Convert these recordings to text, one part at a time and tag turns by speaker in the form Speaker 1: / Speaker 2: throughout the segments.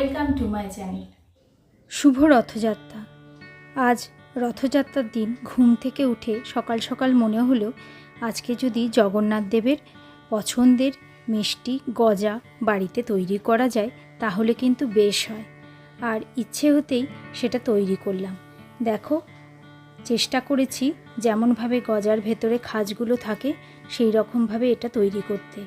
Speaker 1: Welcome to my channel
Speaker 2: শুভ রথযাত্রা। আজ রথযাত্রার দিন ঘুম থেকে উঠে সকাল সকাল মনে হলো আজকে যদি জগন্নাথ দেবের পছন্দের মিষ্টি গজা বাড়িতে তৈরি করা যায়, তাহলে কিন্তু বেশ হয়। আর ইচ্ছে হতেই সেটা তৈরি করলাম। দেখো, চেষ্টা করেছি যেমনভাবে গজার ভেতরে খাজগুলো থাকে সেই রকমভাবে এটা তৈরি করতে।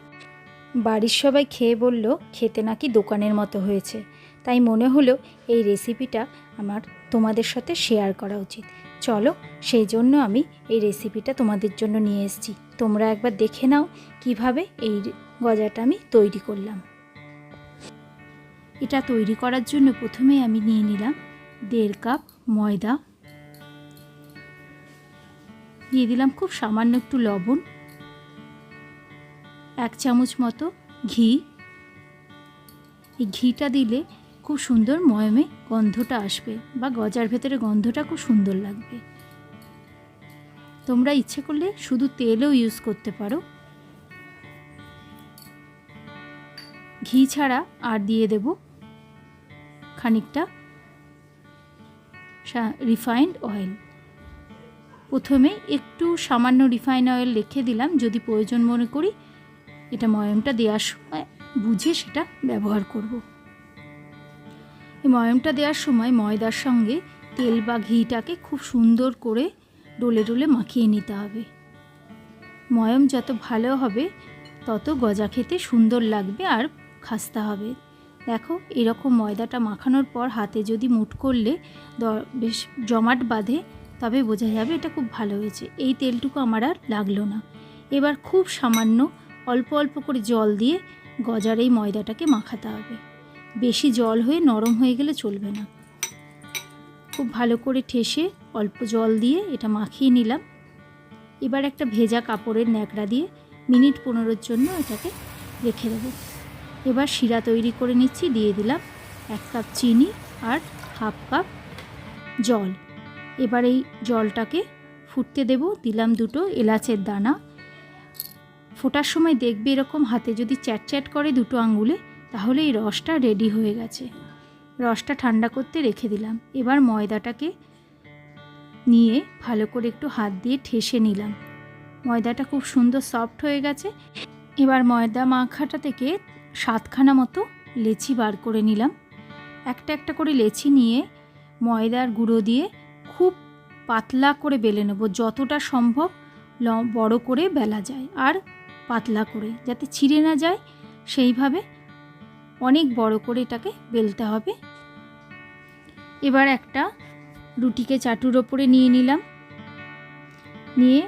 Speaker 2: বাড়ির সবাই খেয়ে বলল, খেতে নাকি দোকানের মতো হয়েছে। তাই মনে হলো এই রেসিপিটা আমার তোমাদের সাথে শেয়ার করা উচিত। চলো সেই জন্য আমি এই রেসিপিটা তোমাদের জন্য নিয়ে এসেছি। তোমরা একবার দেখে নাও কীভাবে এই গজাটা আমি তৈরি করলাম। এটা তৈরি করার জন্য প্রথমে আমি নিয়ে নিলাম দেড় কাপ ময়দা। দিয়ে দিলাম খুব সামান্য একটু লবণ। এক চামচ মতো ঘি। এই ঘিটা দিলে খুব সুন্দর ময়মে গন্ধটা আসবে বা গজার ভেতরে গন্ধটা খুব সুন্দর লাগবে। তোমরা ইচ্ছে করলে শুধু তেলও ইউজ করতে পারো। ঘি ছাড়া আর দিয়ে দেব খানিকটা রিফাইন্ড অয়েল প্রথমে একটু সামান্য রিফাইন অয়েল রেখে দিলাম, যদি প্রয়োজন মনে করি। এটা ময়মটা দেওয়ার সময় বুঝে সেটা ব্যবহার করব। এই ময়মটা দেওয়ার সময় ময়দার সঙ্গে তেল বা ঘিটাকে খুব সুন্দর করে ডলে ডলে মাখিয়ে নিতে হবে। ময়ম যত ভালো হবে, তত গজা খেতে সুন্দর লাগবে আর খাস্তা হবে। দেখো, এরকম ময়দাটা মাখানোর পর হাতে যদি মুট করলে বেশ জমাট বাঁধে, তবে বোঝা যাবে এটা খুব ভালো হয়েছে। এই তেলটুকু আমার আর লাগল না। এবার খুব সামান্য অল্প অল্প করে জল দিয়ে গজার এই ময়দাটাকে মাখাতে হবে। বেশি জল হয়ে নরম হয়ে গেলে চলবে না। খুব ভালো করে ঠেসে অল্প জল দিয়ে এটা মাখিয়ে নিলাম। এবার একটা ভেজা কাপড়ের ন্যাকড়া দিয়ে মিনিট পনেরোর জন্য এটাকে রেখে দেবো। এবার শিরা তৈরি করে নিচ্ছি, দিয়ে দিলাম এক কাপ চিনি আর হাফ কাপ জল। এবার এই জলটাকে ফুটতে দেব, দিলাম দুটো এলাচের দানা। ফোটার সময় দেখবে এরকম হাতে যদি চ্যাট চ্যাট করে দুটো আঙ্গুলে তাহলে এই রসটা রেডি হয়ে গেছে। রসটা ঠান্ডা করতে রেখে দিলাম। এবার ময়দাটাকে নিয়ে ভালো করে একটু হাত দিয়ে ঠেসে নিলাম। ময়দাটা খুব সুন্দর সফট হয়ে গেছে। এবার ময়দা মাখাটা থেকে সাতখানা মতো লেচি বার করে নিলাম। একটা একটা করে লেচি নিয়ে ময়দার গুঁড়ো দিয়ে খুব পাতলা করে বেলে নেব। যতটা সম্ভব ল- বড় করে বেলা যায়। আর পাতলা করে, যাতে ছিঁড়ে না যায়। সেইভাবে অনেক বড় করে এটাকে বেলতে হবে। এবার একটা রুটিকে চাটুর ওপরে নিয়ে নিলাম। নিয়ে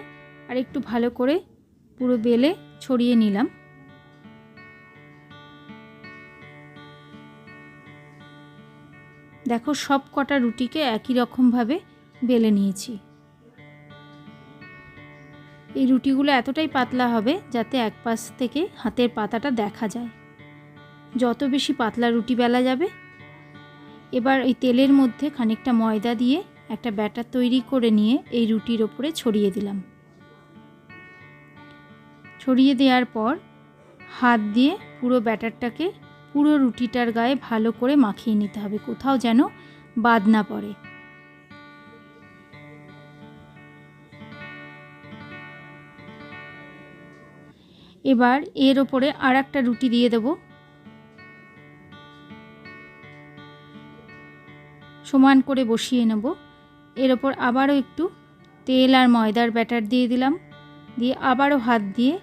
Speaker 2: আর একটু ভালো করে পুরো বেলে ছড়িয়ে নিলাম। দেখো সব কটা রুটিকে একই রকমভাবে বেলে নিয়েছি। এই রুটিগুলো এতটাই পাতলা হবে যাতে এক পাশ থেকে হাতের পাতাটা দেখা যায়। যত বেশি পাতলা রুটি বেলা যাবে। এবার এই তেলের মধ্যে খানিকটা ময়দা দিয়ে একটা ব্যাটার তৈরি করে নিয়ে এই রুটির ওপরে ছড়িয়ে দিলাম। ছড়িয়ে দেওয়ার পর হাত দিয়ে পুরো ব্যাটারটাকে পুরো রুটিটার গায়ে ভালো করে মাখিয়ে নিতে হবে। কোথাও যেন বাদ না পড়ে। এবার এর ওপরে আর একটা রুটি দিয়ে দেব। সমান করে বসিয়ে নেব। এর ওপর আবারও একটু তেল আর ময়দার ব্যাটার দিয়ে দিলাম। দিয়ে আবারও হাত দিয়ে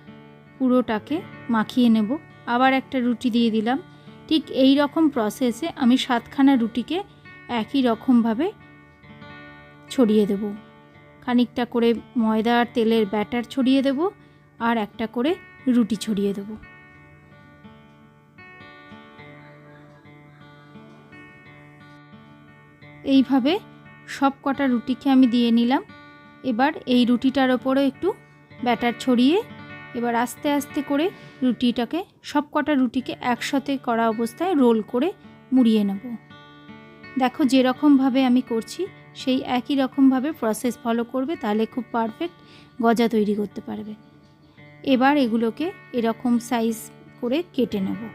Speaker 2: পুরোটাকে মাখিয়ে নেব। আবার একটা রুটি দিয়ে দিলাম। ঠিক এই রকম প্রসেসে আমি সাতখানা রুটিকে একই রকমভাবে ছড়িয়ে দেব। খানিকটা করে ময়দা আর তেলের ব্যাটার ছড়িয়ে দেব আর একটা করে রুটি ছড়িয়ে দেব। এইভাবে সব কটা রুটিকে আমি দিয়ে নিলাম। এবার এই রুটিটার ওপরে একটু ব্যাটার ছড়িয়ে এবার আস্তে আস্তে করে রুটিটাকে সব কটা রুটিকে একসাথে করা অবস্থায় রোল করে মুড়িয়ে নেব। দেখো যেরকমভাবে আমি করছি, সেই একই রকমভাবে প্রসেস ফলো করবে, তাহলে খুব পারফেক্ট গজা তৈরি করতে পারবে। এবার এগুলোকে এরকম সাইজ করে কেটে নেব।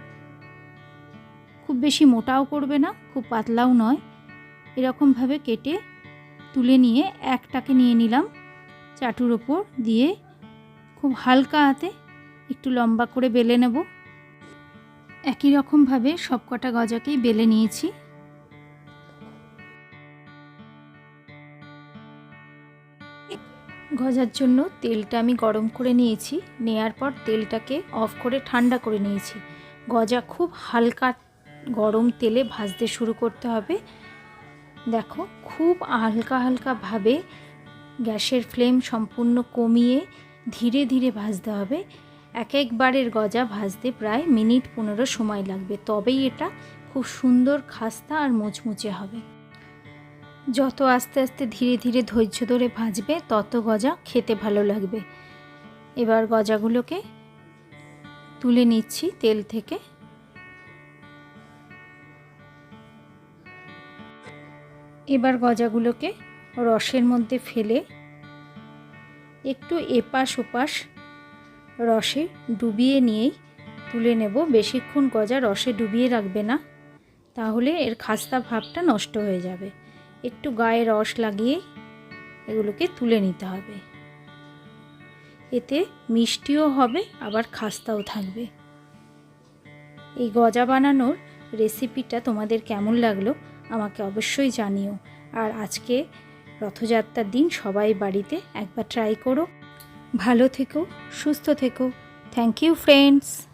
Speaker 2: খুব বেশি মোটাও করবে না, খুব পাতলাও নয়। এরকমভাবে কেটে তুলে নিয়ে একটাকে নিয়ে নিলাম চাটুর ওপর দিয়ে খুব হালকা হাতে একটু লম্বা করে বেলে নেব। একই রকমভাবে সব কটা গজাকেই বেলে নিয়েছি। গজার জন্য তেলটা আমি গরম করে নিয়েছি, নেয়ার পর তেলটাকে অফ করে ঠান্ডা করে নিয়েছি। গজা খুব হালকা গরম তেলে ভাজতে শুরু করতে হবে। দেখো, খুব হালকা হালকাভাবে গ্যাসের ফ্লেম সম্পূর্ণ কমিয়ে ধীরে ধীরে ভাজতে হবে। এক একবারের গজা ভাজতে প্রায় মিনিট পনেরো সময় লাগবে। তবেই এটা খুব সুন্দর খাস্তা আর মুচমুচে হবে। যত আস্তে আস্তে ধীরে ধীরে ধৈর্য ধরে ভাজবে, তত গজা খেতে ভালো লাগবে। এবার গজাগুলোকে তুলে নিচ্ছি তেল থেকে। এবার গজাগুলোকে রসের মধ্যে ফেলে একটু এপাশ ওপাশ রসে ডুবিয়ে নিয়েই তুলে নেব। বেশিক্ষণ গজা রসে ডুবিয়ে রাখবে না, তাহলে এর খাস্তা ভাবটা নষ্ট হয়ে যাবে। একটু গায়ে রস লাগিয়ে এগুলোকে তুলে নিতে হবে। এতে মিষ্টিও হবে, আবার খাস্তাও থাকবে। এই গজা বানানোর রেসিপিটা তোমাদের কেমন লাগল? আমাকে অবশ্যই জানিও। আর আজকে রথযাত্রার দিন সবাই বাড়িতে একবার ট্রাই করো। ভালো থেকো, সুস্থ থেকো। Thank you friends